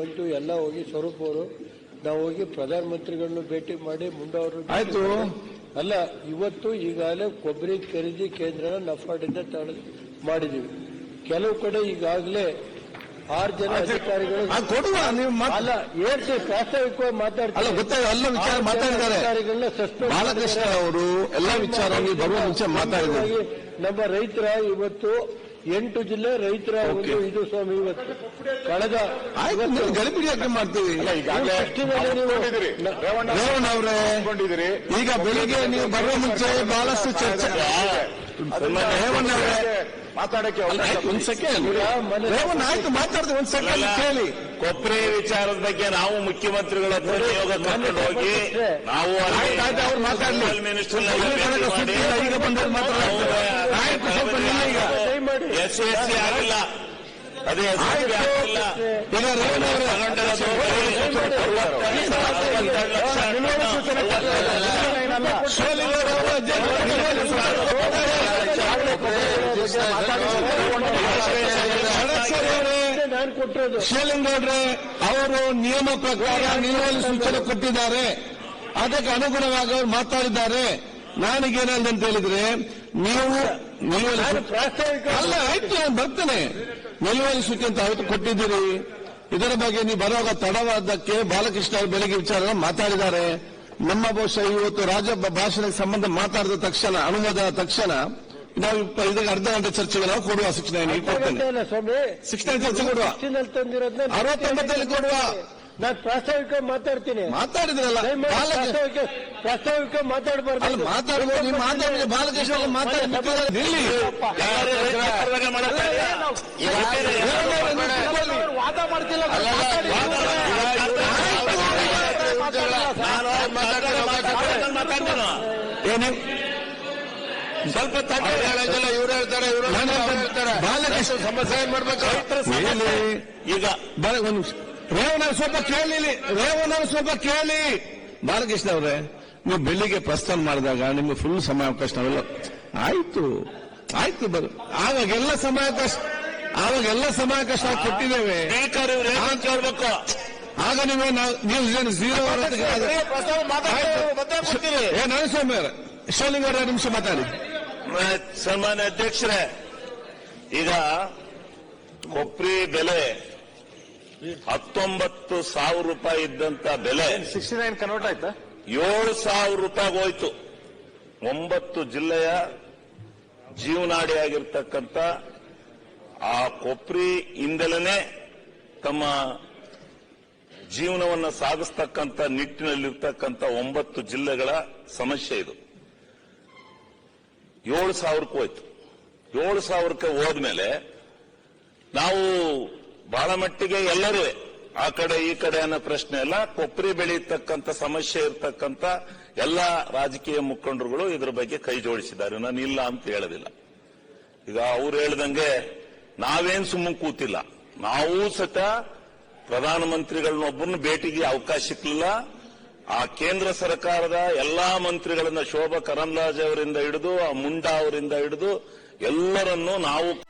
ಮಂಜು ಎಲ್ಲ ಹೋಗಿ ಸ್ವರೂಪ್ ಅವರು ನಾವು ಹೋಗಿ ಪ್ರಧಾನಮಂತ್ರಿಗಳನ್ನು ಭೇಟಿ ಮಾಡಿ ಮುಂದವರು ಆಯ್ತು. ಅಲ್ಲ ಇವತ್ತು ಈಗಾಗಲೇ ಕೊಬ್ಬರಿ ಖರೀದಿ ಕೇಂದ್ರ ನಫಾಡಿಂದ ತಡೆ ಮಾಡಿದೀವಿ. ಕೆಲವು ಕಡೆ ಈಗಾಗಲೇ ಆರು ಜನ ಅಧಿಕಾರಿಗಳು ಅಲ್ಲ ಹೇಳ್ತಿ ಪ್ರಾಸ್ತಾವಿಕವಾಗಿ ಮಾತಾಡ್ತಾರೆ. ವಿಚಾರ ಅಧಿಕಾರಿಗಳನ್ನ suspend ಅವರು ಎಲ್ಲ ಮಾತಾಡಿದ್ದಾರೆ ನಮ್ಮ ರೈತರ ಇವತ್ತು ಎಂಟು ಜಿಲ್ಲೆ ರೈತರ ಒಂದು ಇದು ಸ್ವಾಮಿ ಇವತ್ತು ಕಳೆದ ಗಡಿಬಿಡಿ ಯಾಕೆ ಮಾಡ್ತೀವಿ ರೇವಣ್ಣ ಅವರೇ ಈಗ ಬೆಳಿಗ್ಗೆ ನೀವು ಬರೋ ಮುಂಚೆ ಬಹಳಷ್ಟು ಚರ್ಚೆ. ರೇವಣ್ಣ ಅವರೇ. ಮಾತಾಡಕ್ಕೆ ಒಂದ್ ಸೆಕೆಂಡ್ ರೇವಣ್ಣ ಆಯ್ತು ಮಾತಾಡ್ತೀವಿ ಒಂದ್ ಸೆಕೆಂಡ್ ಕೇಳಿ. ಕೊಬ್ಬರಿ ವಿಚಾರದ ಬಗ್ಗೆ ನಾವು ಮುಖ್ಯಮಂತ್ರಿಗಳ ಹತ್ರ ನಿಯೋಗ ಕರ್ಕೊಂಡು ಹೋಗಿ ನಾವು ಅವ್ರು ಮಾತಾಡ್ಲಿ. ಮಿನಿಸ್ಟರ್ ಈಗ ಬಂದವ್ರು ಮಾತಾಡ ಆಯ್ತು, ಸ್ವಲ್ಪ ಈಗ. ಎಸ್ ಸಿ ಎಸ್ ಸಿ ಆಗಿಲ್ಲ ಅದೇ ಎಸ್ ಸಿ. ಆಗಿಲ್ಲ ಶಿವಲಿಂಗೌಡ್ರೆ ಅವರು ನಿಯಮ ಪ್ರಕಾರ ನಿಲುವಳಿ ಸೂಚನೆ ಕೊಟ್ಟಿದ್ದಾರೆ ಅದಕ್ಕೆ ಅನುಗುಣವಾಗಿ ಅವರು ಮಾತಾಡಿದ್ದಾರೆ ನಾನೀಗೇನಂತ ಹೇಳಿದ್ರೆ ನೀವು ನೀವು ಅಲ್ಲ ಆಯ್ತು ನಾನು ಬರ್ತೇನೆ. ಅಂತ ಅವತ್ತು ಕೊಟ್ಟಿದ್ದೀರಿ. ಇದರ ಬಗ್ಗೆ ನೀವು ಬರುವಾಗ ತಡವಾದಕ್ಕೆ ಬಾಲಕೃಷ್ಣ ಅವರು ಬೆಳಿಗ್ಗೆ ವಿಚಾರ ಮಾತಾಡಿದ್ದಾರೆ. ನಮ್ಮ ಬಹುಶಃ ಇವತ್ತು ರಾಜ್ಯ ಬ- ಭಾಷಣಕ್ಕೆ ಸಂಬಂಧ ಮಾತಾಡಿದ ತಕ್ಷಣ ಅನುಮೋದನ ತಕ್ಷಣ ನಾವು ಇದಕ್ಕೆ ಅರ್ಧ ಗಂಟೆ ಚರ್ಚೆಗೆ ನಾವು ಕೊಡುವ ಶಿಕ್ಷಣ ಕೊಡ್ತೇನೆ ಸ್ವಾಮಿ. ಶಿಕ್ಷಣ ಚರ್ಚೆ ಕೊಡುವ. ಅರವತ್ತೊಂಬತ್ತರಲ್ಲಿ ಅರವತ್ತೊಂಬತ್ತಲ್ಲಿ ಕೊಡುವ. ನಾನು ಪ್ರಾಸ್ತಾವಿಕ ಮಾತಾಡ್ತೀನಿ ಮಾತಾಡಿದ್ರಲ್ಲ ಬಾಲಕೃಷ್ಣ ಪ್ರಾಸ್ತಾವಿಕ ಮಾತಾಡಬಾರ್ದು ಮಾತಾಡ್ಬೋದು ನೀವು ಮಾತಾಡಿದ್ರೆ ಬಾಲಕೃಷ್ಣ ಅವರು ಮಾತಾಡಿ ನಿಲ್ಲಿ ವಾದ ಮಾಡ್ತಿಲ್ಲ ಏನು ಸ್ವಲ್ಪ ತಡ್ಡಿ. ಇವ್ರು ಹೇಳ್ತಾರೆ ಇವ್ರು ಹೇಳ್ತಾರೆ. ಬಾಲಕೃಷ್ಣ ಸಮಸ್ಯೆ ಏನ್ ಮಾಡ್ಬೇಕು. ಈಗ ಬರ ಒಂದು ನಿಮಿಷ ರೇವಣ್ಣ ಸ್ವಲ್ಪ ಕೇಳಿ. ರೇವಣ್ಣ ಸ್ವಲ್ಪ ಕೇಳಿ. ಬಾಲಕೃಷ್ಣ ಅವರೇ ನೀವು ಬೆಳಿಗ್ಗೆ ಪ್ರಸ್ಥಾನ ಮಾಡಿದಾಗ ನಿಮ್ಗೆ ಫುಲ್ ಸಮಯಾವಕಾಶ ನಾವೆಲ್ಲ ಆಯ್ತು. ಆಯ್ತು ಬರು. ಆವಾಗೆಲ್ಲ ಸಮಯಾವಕಾಶ ಆವಾಗೆಲ್ಲ ಸಮಯಾವಕಾಶ ನಾವು ಕೊಟ್ಟಿದ್ದೇವೆ. ಇವ್ರು ಕೇಳ್ಬೇಕು ಆಗ ನೀವು ನಾವು- ನೀವು ಏನು ಝೀರೋ ಏ ನರಸ್ವಾಮಿ ಅವರೇ ಶಿವಲಿಂಗ ಅವರೇ ನಿಮಿಷ ಮಾತಾಡಿ. ಸನ್ಮಾನ್ಯ ಅಧ್ಯಕ್ಷರೇ ಈಗ ಕೊಬ್ಬರಿ ಬೆಲೆ ಹತ್ತೊಂಬತ್ತು ಸಾವಿರ ರೂಪಾಯಿ ಇದ್ದಂತ ಬೆಲೆ ಸಿಕ್ಸ್ಟಿ ನೈನ್ ಕನ್ವರ್ಟ್ ಆಯ್ತಾ? ಏಳು ಸಾವಿರ ರೂಪಾಯಿಗೆ ಹೋಯ್ತು. ಒಂಬತ್ತು ಜಿಲ್ಲೆಯ ಜೀವನಾಡಿಯಾಗಿರ್ತಕ್ಕಂಥ ಆ ಕೊಪ್ರಿ ಇಂದಲೇ ತಮ್ಮ ಜೀವನವನ್ನ ಸಾಗಿಸ್ತಕ್ಕಂಥ ನಿಟ್ಟಿನಲ್ಲಿರ್ತಕ್ಕಂಥ ಒಂಬತ್ತು ಜಿಲ್ಲೆಗಳ ಸಮಸ್ಯೆ ಇದು. ಏಳು ಸಾವಿರಕ್ಕೆ ಹೋಯ್ತು. ಏಳು ಸಾವಿರಕ್ಕೆ ಹೋದ್ಮೇಲೆ ನಾವು ಬಹಳ ಮಟ್ಟಿಗೆ ಎಲ್ಲರೂ ಆ ಕಡೆ, ಈ ಕಡೆ ಅನ್ನೋ ಪ್ರಶ್ನೆ ಅಲ್ಲ. ಕೊಬ್ಬರಿ ಬೆಳೆಯತಕ್ಕಂಥ ಸಮಸ್ಯೆ ಇರತಕ್ಕಂತ ಎಲ್ಲ ರಾಜಕೀಯ ಮುಖಂಡರುಗಳು ಇದ್ರ ಬಗ್ಗೆ ಕೈ ಜೋಡಿಸಿದ್ದಾರೆ. ನಾನು ಇಲ್ಲ ಅಂತ ಹೇಳೋದಿಲ್ಲ. ಈಗ ಅವ್ರು ಹೇಳ್ದಂಗೆ ನಾವೇನ್ ಸುಮ್ಮನೆ ಕೂತಿಲ್ಲ. ನಾವು ಸತ ಪ್ರಧಾನಮಂತ್ರಿಗಳನ್ನೊಬ್ಬರನ್ನ ಭೇಟಿಗೆ ಅವಕಾಶ ಸಿಕ್ಕಲಿಲ್ಲ ಆ ಕೇಂದ್ರ ಸರ್ಕಾರದ ಎಲ್ಲಾ ಮಂತ್ರಿಗಳನ್ನ ಶೋಭಾ ಕರಂದ್ಲಾಜೆ ಅವರಿಂದ ಹಿಡಿದು, ಆ ಮುಂಡಾ ಅವರಿಂದ ಹಿಡಿದು ಎಲ್ಲರನ್ನೂ ನಾವು